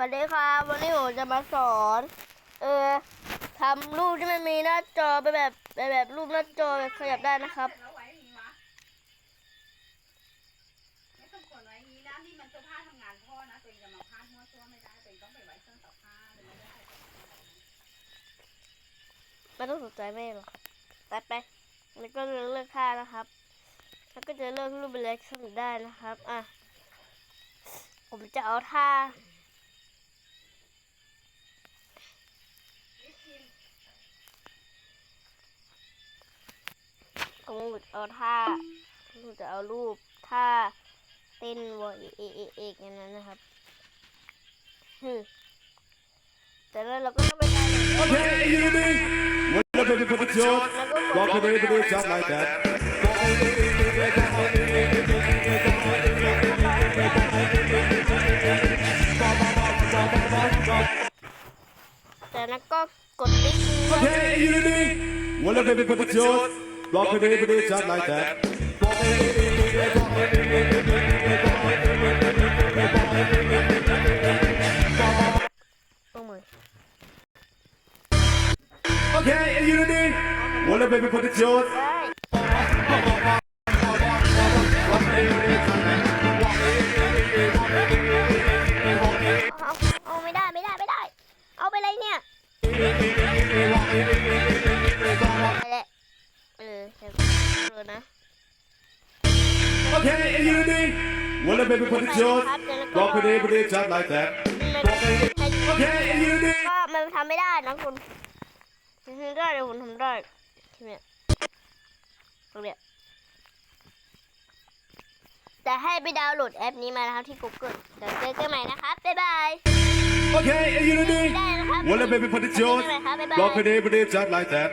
สวัสดีครับวันนี้ผมจะมาสอน เออทำรูปที่มันมีหน้าจอไปนแบบไปนแบบรูปหน้าจอแบบขยับได้นะครับแล้วไว้อย่างนี้วะไม่ต้องกดไว้อย่างนี้นะนี่มันเสื้อผ้าทำงานพ่อนะตัวเองจะมาพาดมั่วซั่วไม่ได้ตัวเองต้องไปไว้เครื่องซักผ้าหรือไม่ได้ใส่กระเป๋าไม่ต้องสนใจแม่หรอกตัดไปแล้วก็เลือกค่านะครับ แล้วก็จะเลือกรูปเป็นเล็กขึ้นได้นะครับ อะ ผมจะเอาท่า ผมเอาท่าผมจะเอารูปท่าเต้นวอเอเอเอเอกอย่างนั้นนะครับฮึแต่แล้วเราก็ต้องไปได้เลย Okay, Unity. When the baby put the joint, rock the baby, do it just like that. แต่นั้นก็กดติ๊ก Okay, Unity. When the baby put the joint, rock the baby, do it just like that. ตัวมือ Okay, Unity. When the baby put the joint, ได้เอาเอาไม่ได้ไม่ได้ไม่ได้ เอาไปเลยเนี่ย okay, Unity. When the baby put the joint, rock the baby, do it just like that. มันให้ Okay, Unity. ก็มันทำไม่ได้นะคุณทำได้เดี๋ยวผมทำได้ทีเนี้ยตรงเนี้ยแต่ให้ไปดาวน์โหลดแอปนี้มานะครับที่ Google เดี๋ยวเจอกันใหม่นะครับ บ๊ายบาย Okay, Unity. ได้นะครับ When the baby put the joint, rock the baby, do it just like that.